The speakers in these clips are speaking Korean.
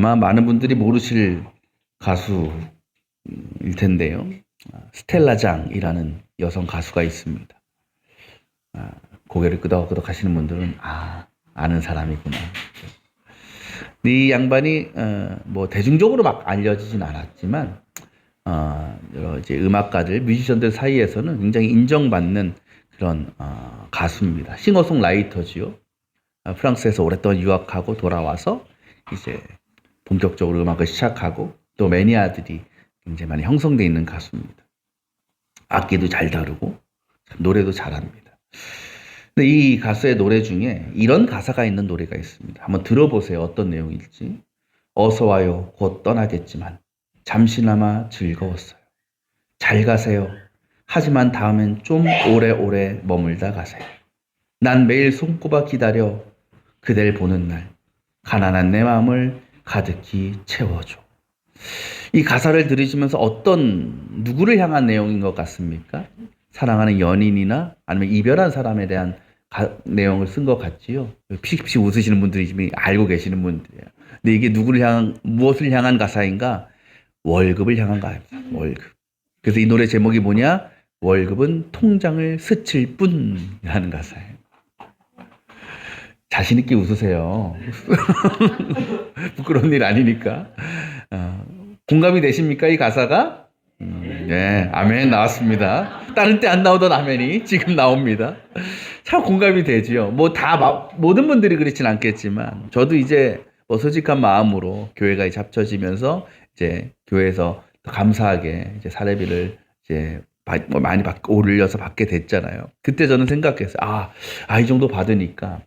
아마 많은 분들이 모르실 가수일 텐데요. 스텔라장이라는 여성 가수가 있습니다. 아, 고개를 끄덕끄덕 하시는 분들은 아 아는 사람이구나. 이 양반이 어, 뭐 대중적으로 막 알려지진 않았지만 어, 여러 이제 음악가들, 뮤지션들 사이에서는 굉장히 인정받는 그런 어, 가수입니다. 싱어송라이터지요. 아, 프랑스에서 오랫동안 유학하고 돌아와서 이제 본격적으로 음악을 시작하고 또 매니아들이 굉장히 많이 형성돼 있는 가수입니다. 악기도 잘 다루고 노래도 잘합니다. 근데 이 가수의 노래 중에 이런 가사가 있는 노래가 있습니다. 한번 들어보세요. 어떤 내용일지. 어서 와요. 곧 떠나겠지만 잠시나마 즐거웠어요. 잘 가세요. 하지만 다음엔 좀 오래오래 머물다 가세요. 난 매일 손꼽아 기다려 그댈 보는 날 가난한 내 마음을 가득히 채워줘. 이 가사를 들으시면서 어떤 누구를 향한 내용인 것 같습니까? 사랑하는 연인이나 아니면 이별한 사람에 대한 가- 내용을 쓴 것 같지요. 피식피식 웃으시는 분들이 지금 알고 계시는 분들이에요. 근데 이게 누구를 향한 무엇을 향한 가사인가? 월급을 향한 가사입니다. 월급. 그래서 이 노래 제목이 뭐냐? 월급은 통장을 스칠 뿐이라는 가사예요. 자신 있게 웃으세요. 부끄러운 일 아니니까. 어, 공감이 되십니까 이 가사가? 음, 네, 아멘 나왔습니다. 다른 때 안 나오던 아멘이 지금 나옵니다. 참 공감이 되지요. 뭐 다 모든 분들이 그렇진 않겠지만 저도 이제 뭐 솔직한 마음으로 교회가 이제 합쳐지면서 이제 교회에서 더 감사하게 이제 사례비를 이제 받- 뭐 많이 받, 올려서 받게 됐잖아요. 그때 저는 생각했어요. 아, 아, 이 정도 받으니까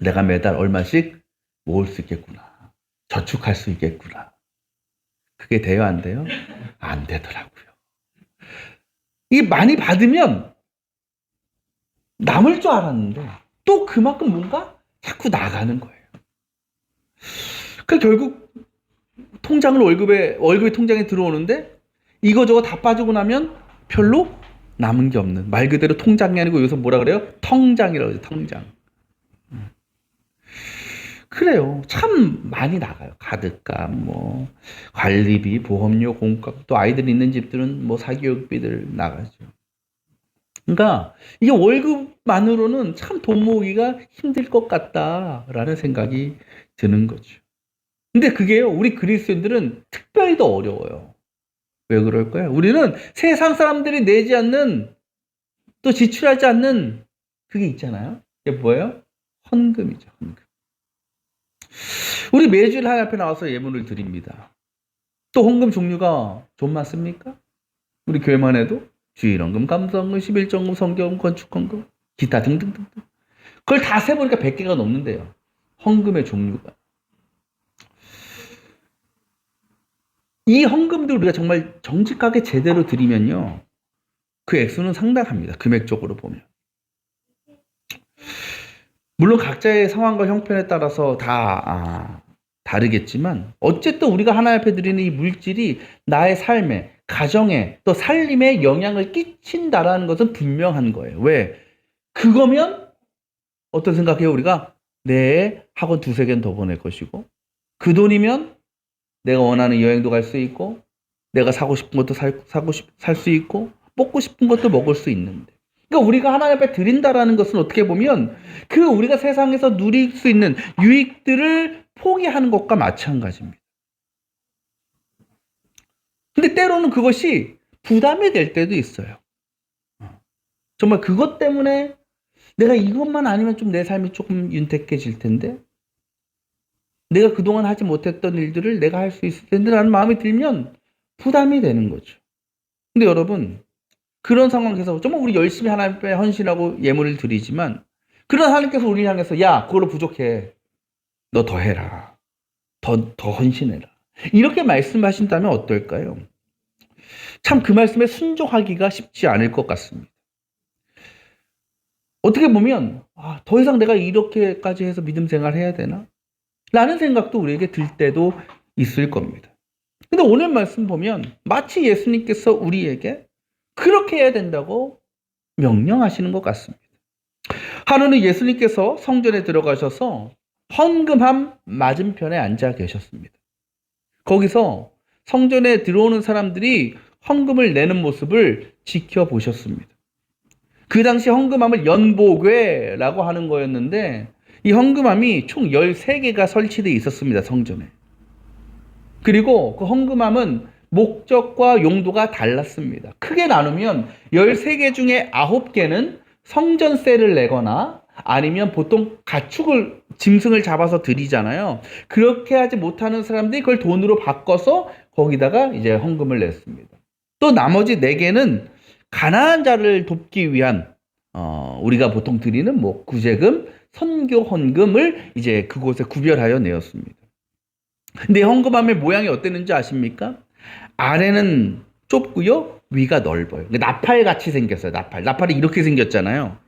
내가 매달 얼마씩 모을 수 있겠구나. 저축할 수 있겠구나. 그게 돼요, 안 돼요? 안 되더라고요. 이 많이 받으면 남을 줄 알았는데 또 그만큼 뭔가 자꾸 나가는 거예요. 그 결국 통장을 월급에 월급이 통장에 들어오는데 이거저거 다 빠지고 나면 별로 남은 게 없는 말 그대로 통장이 아니고 여기서 뭐라 그래요? 통장이라고 해요. 통장. 음. 그래요. 참 많이 나가요. 가득값, 뭐 관리비, 보험료, 공값, 또 아이들 있는 집들은 뭐 사교육비들 나가죠. 그러니까 이게 월급만으로는 참 돈 모으기가 힘들 것 같다라는 생각이 드는 거죠. 근데 그게요, 우리 그리스도인들은 특별히 더 어려워요. 왜 그럴까요? 우리는 세상 사람들이 내지 않는 또 지출하지 않는 그게 있잖아요. 그게 뭐예요? 헌금이죠, 헌금. 우리 매주일 하나님 앞에 나와서 예물을 드립니다. 또 헌금 종류가 좀 많습니까? 우리 교회만 해도 주일헌금, 감사헌금, 11정금, 성경헌금, 건축헌금, 기타 등등등등. 그걸 다 세보니까 100개가 넘는데요. 헌금의 종류가. 이 헌금들 우리가 정말 정직하게 제대로 드리면요. 그 액수는 상당합니다. 금액적으로 보면. 물론 각자의 상황과 형편에 따라서 다 아, 다르겠지만 어쨌든 우리가 하나님 앞에 드리는 이 물질이 나의 삶에 가정에 또 살림에 영향을 끼친다라는 것은 분명한 거예요. 왜? 그거면 어떤 생각해요? 우리가 내 학원 두세 개는 더 보낼 것이고 그 돈이면 내가 원하는 여행도 갈 수 있고 내가 사고 싶은 것도 살, 사고 살수 있고 먹고 싶은 것도 먹을 수 있는데 그러니까 우리가 하나님 앞에 드린다라는 것은 어떻게 보면 그 우리가 세상에서 누릴 수 있는 유익들을 포기하는 것과 마찬가지입니다. 근데 때로는 그것이 부담이 될 때도 있어요. 정말 그것 때문에 내가 이것만 아니면 좀 내 삶이 조금 윤택해질 텐데 내가 그동안 하지 못했던 일들을 내가 할 수 있을 텐데 라는 마음이 들면 부담이 되는 거죠. 근데 여러분 그런 상황에서 정말 우리 열심히 하나님 앞에 헌신하고 예물을 드리지만 그런 하나님께서 우리를 향해서 야 그걸로 부족해 너 더 해라 더 더 헌신해라 이렇게 말씀하신다면 어떨까요? 참 그 말씀에 순종하기가 쉽지 않을 것 같습니다. 어떻게 보면 아, 더 이상 내가 이렇게까지 해서 믿음 생활 해야 되나? 라는 생각도 우리에게 들 때도 있을 겁니다. 근데 오늘 말씀 보면 마치 예수님께서 우리에게 그렇게 해야 된다고 명령하시는 것 같습니다. 하루는 예수님께서 성전에 들어가셔서 헌금함 맞은편에 앉아 계셨습니다. 거기서 성전에 들어오는 사람들이 헌금을 내는 모습을 지켜보셨습니다. 그 당시 헌금함을 연복괴라고 하는 거였는데 이 헌금함이 총 13개가 설치되어 있었습니다. 성전에. 그리고 그 헌금함은 목적과 용도가 달랐습니다. 크게 나누면 13개 중에 9개는 성전세를 내거나 아니면 보통 가축을 짐승을 잡아서 드리잖아요. 그렇게 하지 못하는 사람들이 그걸 돈으로 바꿔서 거기다가 이제 헌금을 냈습니다. 또 나머지 4개는 가난한 자를 돕기 위한 어, 우리가 보통 드리는 뭐 구제금, 선교 헌금을 이제 그곳에 구별하여 내었습니다. 근데 헌금함의 모양이 어땠는지 아십니까? 아래는 좁고요, 위가 넓어요. 나팔 같이 생겼어요. 나팔. 나팔이 이렇게 생겼잖아요.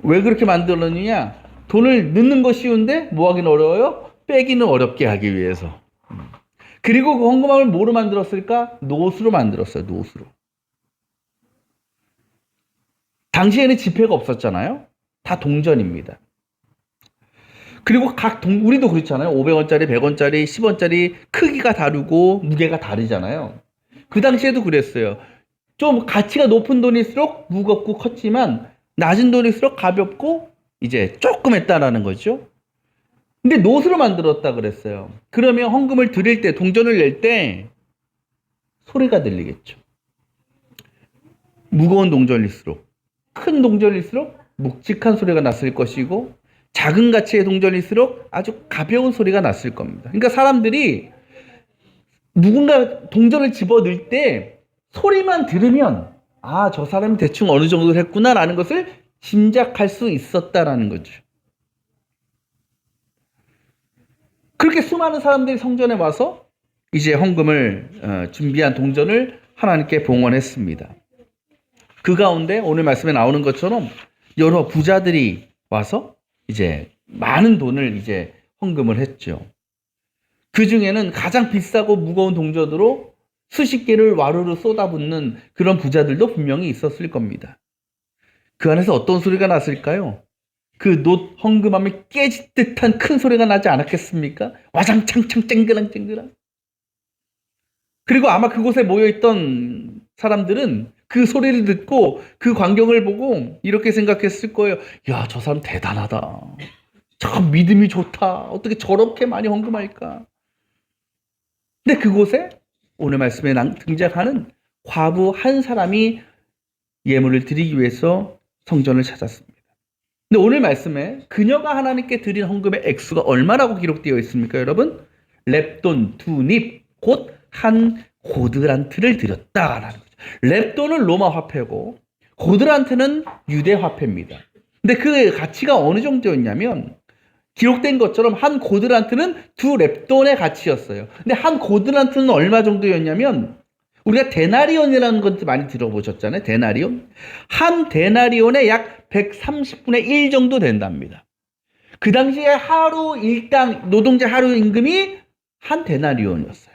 왜 그렇게 만들었느냐? 돈을 넣는 거 쉬운데 뭐 하기는 어려워요? 빼기는 어렵게 하기 위해서. 그리고 그 헌금함을 뭐로 만들었을까? 노수로 만들었어요. 노수로. 당시에는 지폐가 없었잖아요. 다 동전입니다. 그리고 각 동, 우리도 그렇잖아요. 500원짜리, 100원짜리, 10원짜리 크기가 다르고 무게가 다르잖아요. 그 당시에도 그랬어요. 좀 가치가 높은 돈일수록 무겁고 컸지만 낮은 돈일수록 가볍고 이제 조금 했다라는 거죠. 근데 노수로 만들었다 그랬어요. 그러면 헌금을 드릴 때, 동전을 낼 때 소리가 들리겠죠. 무거운 동전일수록, 큰 동전일수록 묵직한 소리가 났을 것이고, 작은 가치의 동전일수록 아주 가벼운 소리가 났을 겁니다. 그러니까 사람들이 누군가 동전을 집어 넣을 때 소리만 들으면 아, 저 사람이 대충 어느 정도 했구나라는 것을 짐작할 수 있었다라는 거죠. 그렇게 수많은 사람들이 성전에 와서 이제 헌금을 어, 준비한 동전을 하나님께 봉헌했습니다. 그 가운데 오늘 말씀에 나오는 것처럼 여러 부자들이 와서 이제 많은 돈을 이제 헌금을 했죠. 그 중에는 가장 비싸고 무거운 동전으로 수십 개를 와르르 쏟아붓는 그런 부자들도 분명히 있었을 겁니다. 그 안에서 어떤 소리가 났을까요? 그놋 헌금함이 깨질 듯한 큰 소리가 나지 않았겠습니까? 와장창창 쨍그랑 쨍그랑. 그리고 아마 그곳에 모여있던 사람들은 그 소리를 듣고 그 광경을 보고 이렇게 생각했을 거예요. 야, 저 사람 대단하다. 참 믿음이 좋다. 어떻게 저렇게 많이 헌금할까? 근데 그곳에 오늘 말씀에 등장하는 과부 한 사람이 예물을 드리기 위해서 성전을 찾았습니다. 근데 오늘 말씀에 그녀가 하나님께 드린 헌금의 액수가 얼마라고 기록되어 있습니까, 여러분? 랩돈 두 닙, 곧 한 고드란트를 드렸다라는 거죠. 랩돈은 로마 화폐고 고드란트는 유대 화폐입니다. 근데 그 가치가 어느 정도였냐면 기록된 것처럼 한 고드란트는 두 랩돈의 가치였어요. 근데 한 고드란트는 얼마 정도였냐면 우리가 데나리온이라는 것도 많이 들어보셨잖아요. 데나리온. 한 데나리온에 약 130분의 1 정도 된답니다. 그 당시에 하루 일당 노동자 하루 임금이 한 데나리온이었어요.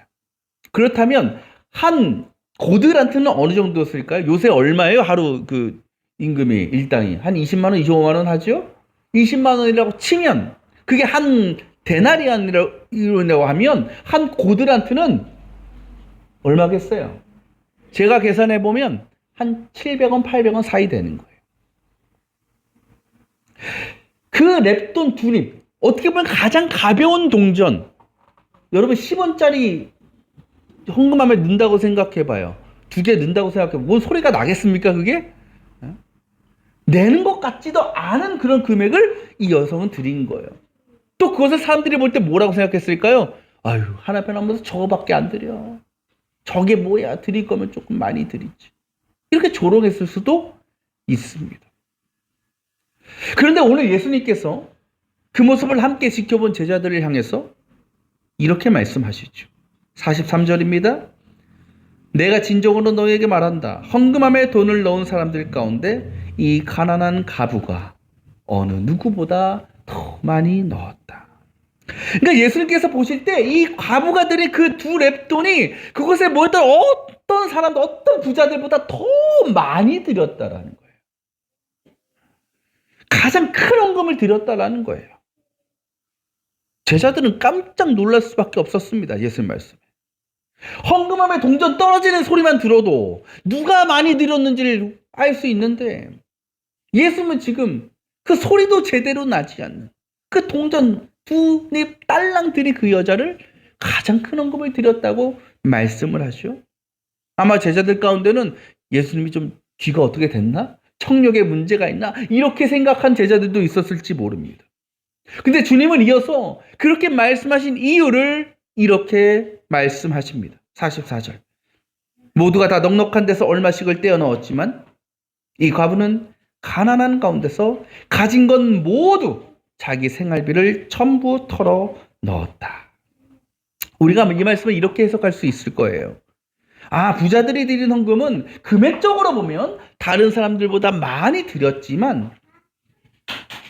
그렇다면 한 고들한테는 어느 정도였을까요? 요새 얼마예요? 하루 그 임금이 일당이 한 20만 원, 25만 원 하죠? 20만 원이라고 치면 그게 한 데나리안이라고 하면 한 고들한테는 얼마겠어요? 제가 계산해 보면 한 700원, 800원 사이 되는 거예요. 그 랩돈 두립 어떻게 보면 가장 가벼운 동전 여러분 10원짜리 헌금함에 넣는다고 생각해 봐요. 두 개 넣는다고 생각해 봐요. 뭔 소리가 나겠습니까 그게? 어? 내는 것 같지도 않은 그런 금액을 이 여성은 드린 거예요. 또 그것을 사람들이 볼 때 뭐라고 생각했을까요? 아유 하나편 한번서 저거밖에 안 드려. 저게 뭐야 드릴 거면 조금 많이 드리지. 이렇게 조롱했을 수도 있습니다. 그런데 오늘 예수님께서 그 모습을 함께 지켜본 제자들을 향해서 이렇게 말씀하시죠. 43절입니다. 내가 진정으로 너에게 말한다. 헌금함에 돈을 넣은 사람들 가운데 이 가난한 가부가 어느 누구보다 더 많이 넣었다. 그러니까 예수님께서 보실 때 이 과부가 들인 그 두 랩돈이 그곳에 모였던 어떤 사람들, 어떤 부자들보다 더 많이 드렸다라는 거예요. 가장 큰 헌금을 드렸다라는 거예요. 제자들은 깜짝 놀랄 수밖에 없었습니다. 예수님 말씀에. 헌금함에 동전 떨어지는 소리만 들어도 누가 많이 드렸는지를 알 수 있는데 예수님은 지금 그 소리도 제대로 나지 않는 그 동전 두 입 딸랑 들이 그 여자를 가장 큰 헌금을 드렸다고 말씀을 하죠. 아마 제자들 가운데는 예수님이 좀 귀가 어떻게 됐나? 청력에 문제가 있나? 이렇게 생각한 제자들도 있었을지 모릅니다. 근데 주님은 이어서 그렇게 말씀하신 이유를 이렇게 말씀하십니다. 44절. 모두가 다 넉넉한 데서 얼마씩을 떼어 넣었지만 이 과부는 가난한 가운데서 가진 건 모두 자기 생활비를 전부 털어 넣었다. 우리가 이 말씀을 이렇게 해석할 수 있을 거예요. 아, 부자들이 드린 헌금은 금액적으로 보면 다른 사람들보다 많이 드렸지만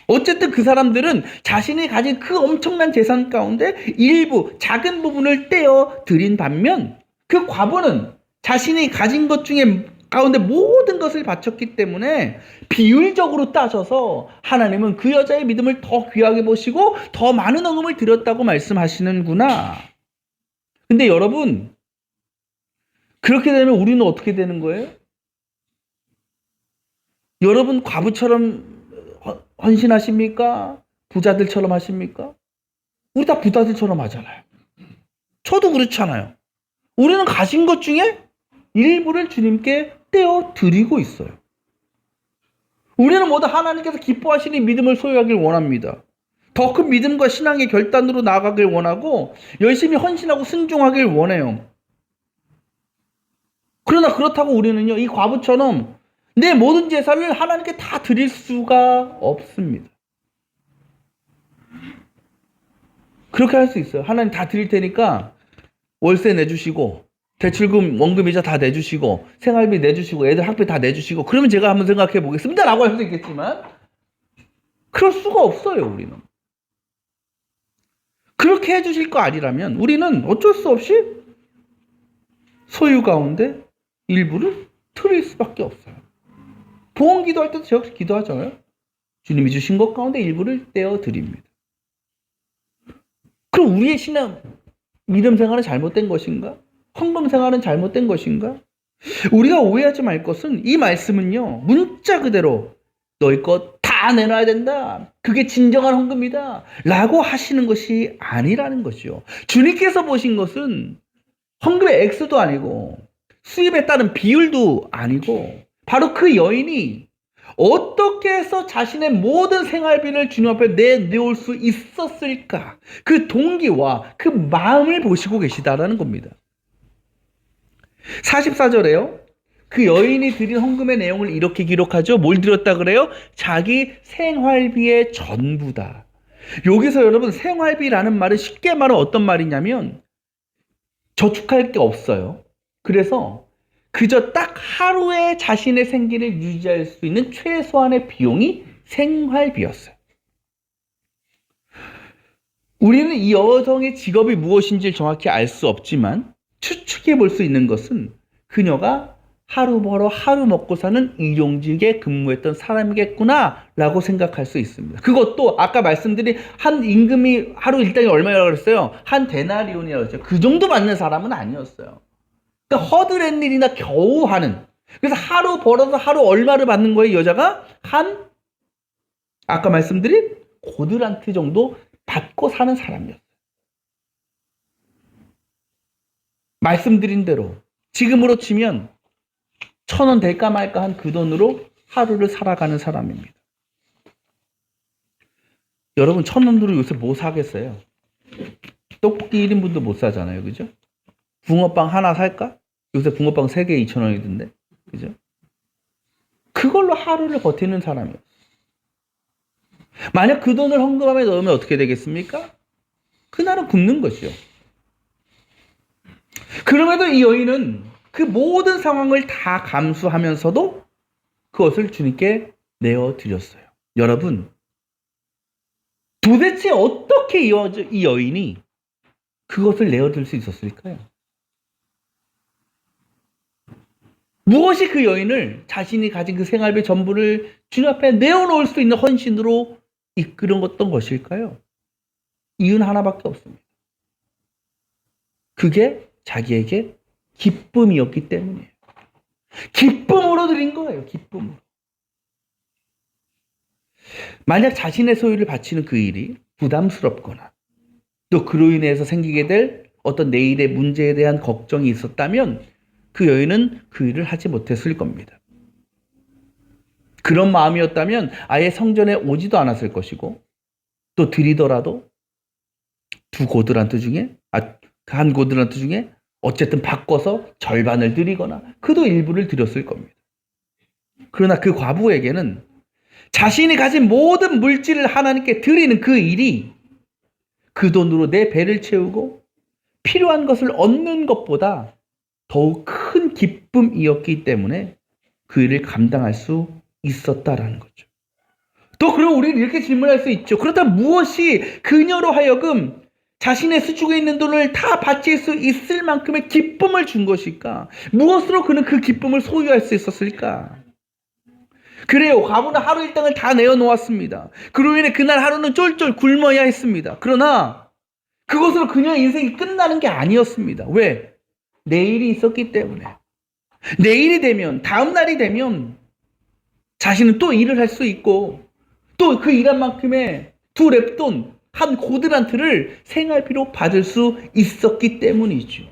어쨌든 그 사람들은 자신이 가진 그 엄청난 재산 가운데 일부 작은 부분을 떼어 드린 반면 그 과부는 자신이 가진 것 중에 가운데 모든 것을 바쳤기 때문에 비율적으로 따져서 하나님은 그 여자의 믿음을 더 귀하게 보시고 더 많은 헌금을 드렸다고 말씀하시는구나. 근데 여러분 그렇게 되면 우리는 어떻게 되는 거예요? 여러분 과부처럼 헌- 헌신하십니까? 부자들처럼 하십니까? 우리 다 부자들처럼 하잖아요. 저도 그렇잖아요. 우리는 가진 것 중에 일부를 주님께 떼어 드리고 있어요. 우리는 모두 하나님께서 기뻐하시는 믿음을 소유하길 원합니다. 더 큰 믿음과 신앙의 결단으로 나아가길 원하고 열심히 헌신하고 순종하길 원해요. 그러나 그렇다고 우리는요, 이 과부처럼 내 모든 재산을 하나님께 다 드릴 수가 없습니다. 그렇게 할 수 있어요. 하나님 다 드릴 테니까 월세 내주시고, 대출금, 원금이자 다 내주시고, 생활비 내주시고, 애들 학비 다 내주시고, 그러면 제가 한번 생각해 보겠습니다. 라고 할수 있겠지만, 그럴 수가 없어요, 우리는. 그렇게 해주실 거 아니라면, 우리는 어쩔 수 없이 소유 가운데 일부를 틀릴 수밖에 없어요. 보험 기도할 때도 제가 기도하잖아요. 주님이 주신 것 가운데 일부를 떼어 드립니다. 그럼 우리의 신앙, 믿음 생활은 잘못된 것인가? 헌금 생활은 잘못된 것인가? 우리가 오해하지 말 것은 이 말씀은요, 문자 그대로 너희 것 다 내놔야 된다. 그게 진정한 헌금이다. 라고 하시는 것이 아니라는 것이요. 주님께서 보신 것은 헌금의 액수도 아니고 수입에 따른 비율도 아니고 바로 그 여인이 어떻게 해서 자신의 모든 생활비를 주님 앞에 내놓을 수 있었을까? 그 동기와 그 마음을 보시고 계시다라는 겁니다. 44절에요. 그 여인이 드린 헌금의 내용을 이렇게 기록하죠. 뭘 드렸다 그래요? 자기 생활비의 전부다. 여기서 여러분 생활비라는 말은 쉽게 말하면 어떤 말이냐면 저축할 게 없어요. 그래서 그저 딱 하루에 자신의 생계를 유지할 수 있는 최소한의 비용이 생활비였어요. 우리는 이 여성의 직업이 무엇인지 정확히 알 수 없지만 추측해 볼 수 있는 것은 그녀가 하루 벌어 하루 먹고 사는 일용직에 근무했던 사람이겠구나 라고 생각할 수 있습니다. 그것도 아까 말씀드린 한 임금이 하루 일당이 얼마라고 그랬어요? 한 데나리온이라고 했죠. 그 정도 받는 사람은 아니었어요. 그러니까 허드렛 일이나 겨우 하는. 그래서 하루 벌어서 하루 얼마를 받는 거예요, 여자가? 한, 아까 말씀드린 고드란트 정도 받고 사는 사람이었어요. 말씀드린 대로 지금으로 치면 천 원 될까 말까 한 그 돈으로 하루를 살아가는 사람입니다. 여러분 천 원으로 요새 뭐 사겠어요? 떡볶이 1인분도 못 사잖아요. 그죠? 붕어빵 하나 살까? 요새 붕어빵 3개 2,000원이던데. 그죠? 그걸로 하루를 버티는 사람이에요. 만약 그 돈을 헌금함에 넣으면 어떻게 되겠습니까? 그날은 굶는 것이요. 그럼에도 이 여인은 그 모든 상황을 다 감수하면서도 그것을 주님께 내어드렸어요. 여러분, 도대체 어떻게 이 여인이 그것을 내어드릴 수 있었을까요? 무엇이 그 여인을 자신이 가진 그 생활비 전부를 주님 앞에 내어놓을 수 있는 헌신으로 이끌었던 것일까요? 이유는 하나밖에 없습니다. 그게 자기에게 기쁨이었기 때문이에요. 기쁨으로 드린 거예요. 기쁨으로. 만약 자신의 소유를 바치는 그 일이 부담스럽거나 또 그로 인해서 생기게 될 어떤 내일의 문제에 대한 걱정이 있었다면 그 여인은 그 일을 하지 못했을 겁니다. 그런 마음이었다면 아예 성전에 오지도 않았을 것이고 또 드리더라도 두 고드란트 중에 아 한 고드란트 중에 어쨌든 바꿔서 절반을 드리거나 그도 일부를 드렸을 겁니다. 그러나 그 과부에게는 자신이 가진 모든 물질을 하나님께 드리는 그 일이 그 돈으로 내 배를 채우고 필요한 것을 얻는 것보다 더욱 큰 기쁨이었기 때문에 그 일을 감당할 수 있었다라는 거죠. 또 그럼 우리는 이렇게 질문할 수 있죠. 그렇다면 무엇이 그녀로 하여금 자신의 수중에 있는 돈을 다 바칠 수 있을 만큼의 기쁨을 준 것일까? 무엇으로 그는 그 기쁨을 소유할 수 있었을까? 그래요. 과부는 하루 일당을 다 내어놓았습니다. 그로 인해 그날 하루는 쫄쫄 굶어야 했습니다. 그러나 그것으로 그녀의 인생이 끝나는 게 아니었습니다. 왜? 내일이 있었기 때문에. 내일이 되면, 다음 날이 되면 자신은 또 일을 할 수 있고 또 그 일한 만큼의 두 랩돈, 한 고드란트를 생활비로 받을 수 있었기 때문이죠.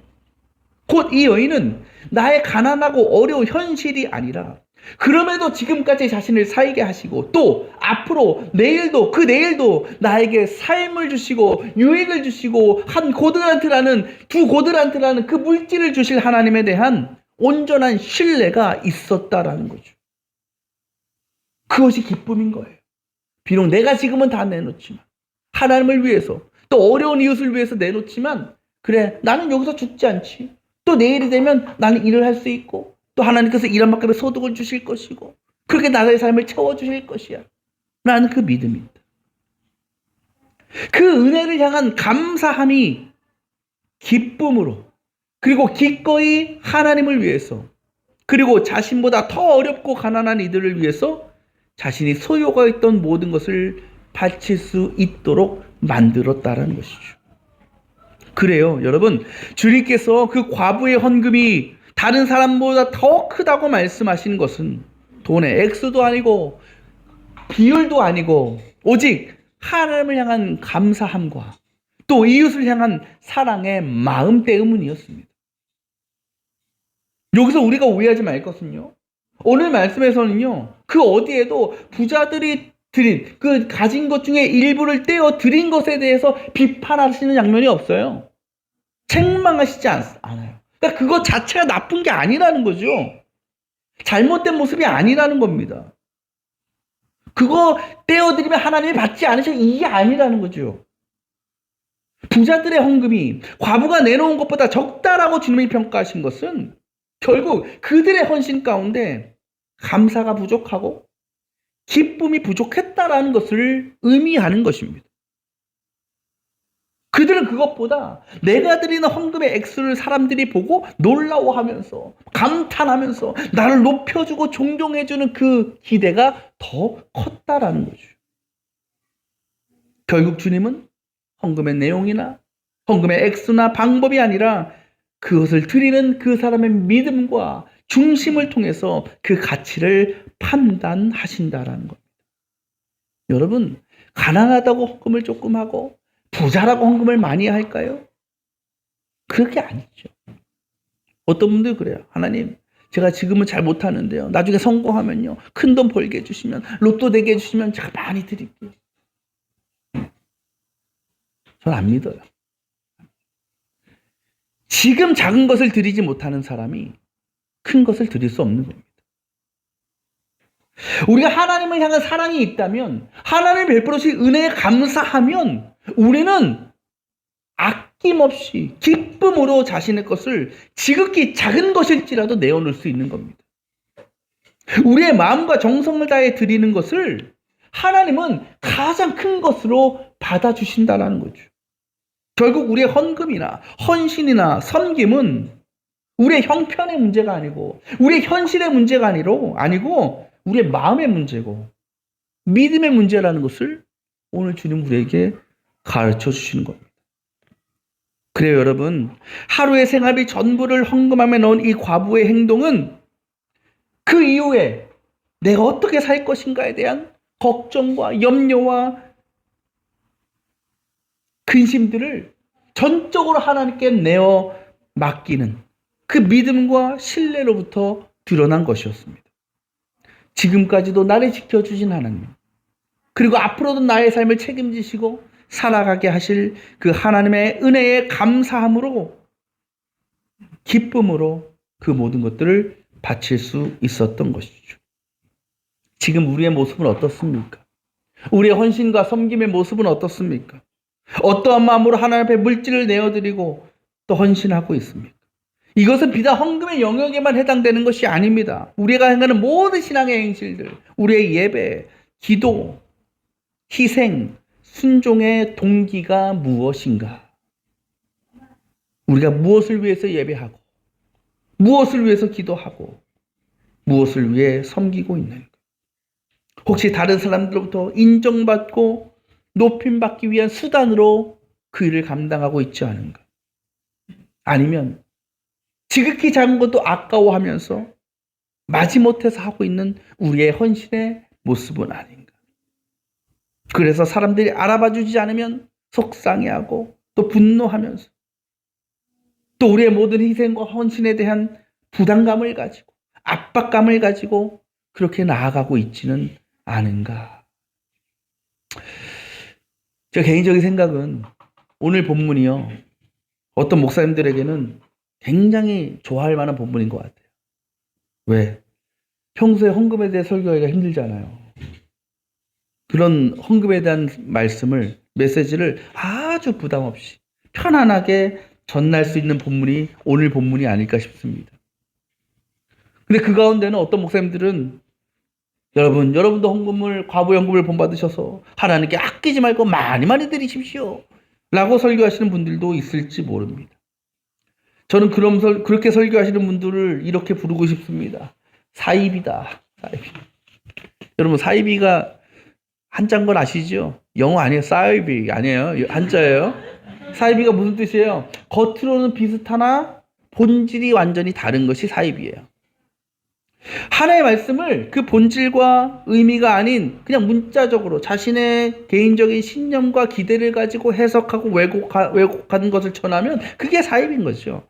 곧 이 여인은 나의 가난하고 어려운 현실이 아니라 그럼에도 지금까지 자신을 살게 하시고 또 앞으로 내일도 그 내일도 나에게 삶을 주시고 유익을 주시고 한 고드란트라는 두 고드란트라는 그 물질을 주실 하나님에 대한 온전한 신뢰가 있었다라는 거죠. 그것이 기쁨인 거예요. 비록 내가 지금은 다 내놓지만 하나님을 위해서 또 어려운 이웃을 위해서 내놓지만 그래 나는 여기서 죽지 않지. 또 내일이 되면 나는 일을 할 수 있고 또 하나님께서 이런 만큼의 소득을 주실 것이고 그렇게 나의 삶을 채워주실 것이야. 라는 그 믿음입니다. 그 은혜를 향한 감사함이 기쁨으로 그리고 기꺼이 하나님을 위해서 그리고 자신보다 더 어렵고 가난한 이들을 위해서 자신이 소유가 있던 모든 것을 바칠 수 있도록 만들었다라는 것이죠. 그래요, 여러분. 주님께서 그 과부의 헌금이 다른 사람보다 더 크다고 말씀하시는 것은 돈의 액수도 아니고 비율도 아니고 오직 하나님을 향한 감사함과 또 이웃을 향한 사랑의 마음 때문이었습니다. 여기서 우리가 오해하지 말 것은요. 오늘 말씀에서는요. 그 어디에도 부자들이 드린 그 가진 것 중에 일부를 떼어 드린 것에 대해서 비판하시는 장면이 없어요. 책망하시지 않, 않아요. 그러니까 그것 자체가 나쁜 게 아니라는 거죠. 잘못된 모습이 아니라는 겁니다. 그거 떼어드리면 하나님이 받지 않으셔 이게 아니라는 거죠. 부자들의 헌금이 과부가 내놓은 것보다 적다라고 주님이 평가하신 것은 결국 그들의 헌신 가운데 감사가 부족하고 기쁨이 부족했다라는 것을 의미하는 것입니다. 그들은 그것보다 내가 드리는 헌금의 액수를 사람들이 보고 놀라워하면서 감탄하면서 나를 높여주고 존경해주는 그 기대가 더 컸다라는 거죠. 결국 주님은 헌금의 내용이나 헌금의 액수나 방법이 아니라 그것을 드리는 그 사람의 믿음과 중심을 통해서 그 가치를 판단하신다라는 겁니다. 여러분, 가난하다고 헌금을 조금 하고 부자라고 헌금을 많이 할까요? 그렇게 아니죠. 어떤 분들 그래요. 하나님, 제가 지금은 잘 못하는데요. 나중에 성공하면요. 큰 돈 벌게 해주시면, 로또 되게 해주시면 제가 많이 드릴게요. 저는 안 믿어요. 지금 작은 것을 드리지 못하는 사람이 큰 것을 드릴 수 없는 겁니다. 우리가 하나님을 향한 사랑이 있다면, 하나님 베풀어주신 은혜에 감사하면, 우리는 아낌없이 기쁨으로 자신의 것을 지극히 작은 것일지라도 내어놓을 수 있는 겁니다. 우리의 마음과 정성을 다해 드리는 것을 하나님은 가장 큰 것으로 받아주신다는 거죠. 결국 우리의 헌금이나 헌신이나 섬김은 우리의 형편의 문제가 아니고 우리의 현실의 문제가 아니로 아니고 우리의 마음의 문제고 믿음의 문제라는 것을 오늘 주님 우리에게 가르쳐 주시는 겁니다. 그래요, 여러분. 하루의 생활비 전부를 헌금함에 넣은 이 과부의 행동은 그 이후에 내가 어떻게 살 것인가에 대한 걱정과 염려와 근심들을 전적으로 하나님께 내어 맡기는 그 믿음과 신뢰로부터 드러난 것이었습니다. 지금까지도 나를 지켜주신 하나님, 그리고 앞으로도 나의 삶을 책임지시고 살아가게 하실 그 하나님의 은혜에 감사함으로 기쁨으로 그 모든 것들을 바칠 수 있었던 것이죠. 지금 우리의 모습은 어떻습니까? 우리의 헌신과 섬김의 모습은 어떻습니까? 어떠한 마음으로 하나님 앞에 물질을 내어드리고 또 헌신하고 있습니까? 이것은 비단 헌금의 영역에만 해당되는 것이 아닙니다. 우리가 행하는 모든 신앙의 행실들, 우리의 예배, 기도, 희생, 순종의 동기가 무엇인가? 우리가 무엇을 위해서 예배하고, 무엇을 위해서 기도하고, 무엇을 위해 섬기고 있는가? 혹시 다른 사람들로부터 인정받고 높임받기 위한 수단으로 그 일을 감당하고 있지 않은가? 아니면 지극히 작은 것도 아까워하면서 마지못해서 하고 있는 우리의 헌신의 모습은 아닌가? 그래서 사람들이 알아봐 주지 않으면 속상해하고 또 분노하면서 또 우리의 모든 희생과 헌신에 대한 부담감을 가지고 압박감을 가지고 그렇게 나아가고 있지는 않은가. 제 개인적인 생각은 오늘 본문이요. 어떤 목사님들에게는 굉장히 좋아할 만한 본문인 것 같아요. 왜? 평소에 헌금에 대해 설교하기가 힘들잖아요. 그런 헌금에 대한 말씀을, 메시지를 아주 부담 없이 편안하게 전할 수 있는 본문이 오늘 본문이 아닐까 싶습니다. 근데 그 가운데는 어떤 목사님들은 여러분, 여러분도 헌금을, 과부 연금을 본받으셔서 하나님께 아끼지 말고 많이 많이 드리십시오. 라고 설교하시는 분들도 있을지 모릅니다. 저는 그럼 설, 그렇게 설교하시는 분들을 이렇게 부르고 싶습니다. 사이비다. 사이비. 여러분, 사이비가 한자인 건 아시죠? 영어 아니에요. 사이비 아니에요. 한자예요. 사이비가 무슨 뜻이에요? 겉으로는 비슷하나 본질이 완전히 다른 것이 사이비예요. 하나의 말씀을 그 본질과 의미가 아닌 그냥 문자적으로 자신의 개인적인 신념과 기대를 가지고 해석하고 왜곡하, 왜곡하는 것을 전하면 그게 사입인 거죠.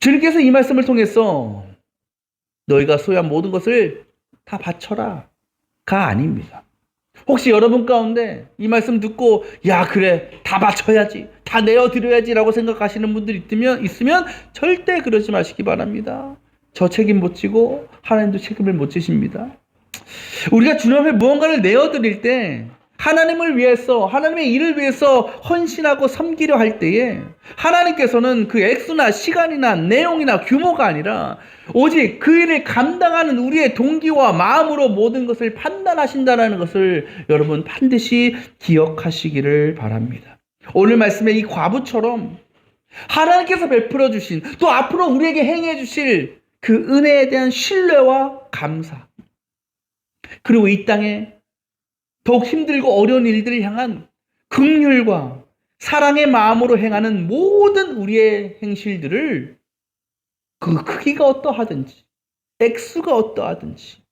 주님께서 이 말씀을 통해서 너희가 소유한 모든 것을 다 바쳐라. 가 아닙니다. 혹시 여러분 가운데 이 말씀 듣고 야 그래 다 바쳐야지 다 내어드려야지 라고 생각하시는 분들 있으면 있으면 절대 그러지 마시기 바랍니다. 저 책임 못 지고 하나님도 책임을 못 지십니다. 우리가 주님 앞에 무언가를 내어드릴 때 하나님을 위해서 하나님의 일을 위해서 헌신하고 섬기려 할 때에 하나님께서는 그 액수나 시간이나 내용이나 규모가 아니라 오직 그 일을 감당하는 우리의 동기와 마음으로 모든 것을 판단하신다는 것을 여러분 반드시 기억하시기를 바랍니다. 오늘 말씀의 이 과부처럼 하나님께서 베풀어 주신 또 앞으로 우리에게 행해 주실 그 은혜에 대한 신뢰와 감사. 그리고 이 땅에 더욱 힘들고 어려운 일들을 향한 긍휼과 사랑의 마음으로 행하는 모든 우리의 행실들을 그 크기가 어떠하든지 액수가 어떠하든지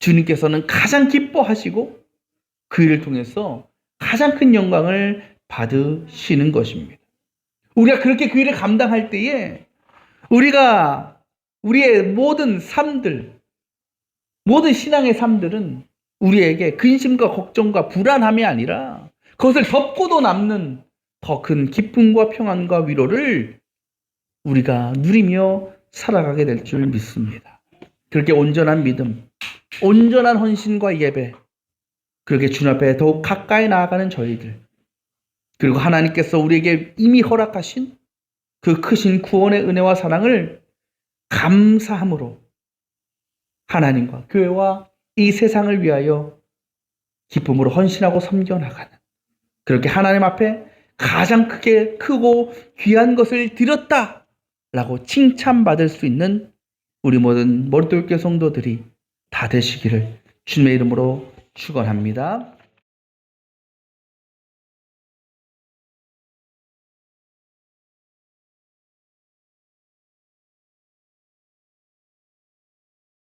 주님께서는 가장 기뻐하시고 그 일을 통해서 가장 큰 영광을 받으시는 것입니다. 우리가 그렇게 그 일을 감당할 때에 우리가 우리의 모든 삶들, 모든 신앙의 삶들은 우리에게 근심과 걱정과 불안함이 아니라 그것을 덮고도 남는 더 큰 기쁨과 평안과 위로를 우리가 누리며 살아가게 될 줄 믿습니다. 그렇게 온전한 믿음, 온전한 헌신과 예배, 그렇게 주님 앞에 더욱 가까이 나아가는 저희들, 그리고 하나님께서 우리에게 이미 허락하신 그 크신 구원의 은혜와 사랑을 감사함으로 하나님과 교회와 이 세상을 위하여 기쁨으로 헌신하고 섬겨 나가는 그렇게 하나님 앞에 가장 크게 크고 귀한 것을 드렸다라고 칭찬받을 수 있는 우리 모든 머릿돌교 성도들이 다 되시기를 주님의 이름으로 축원합니다.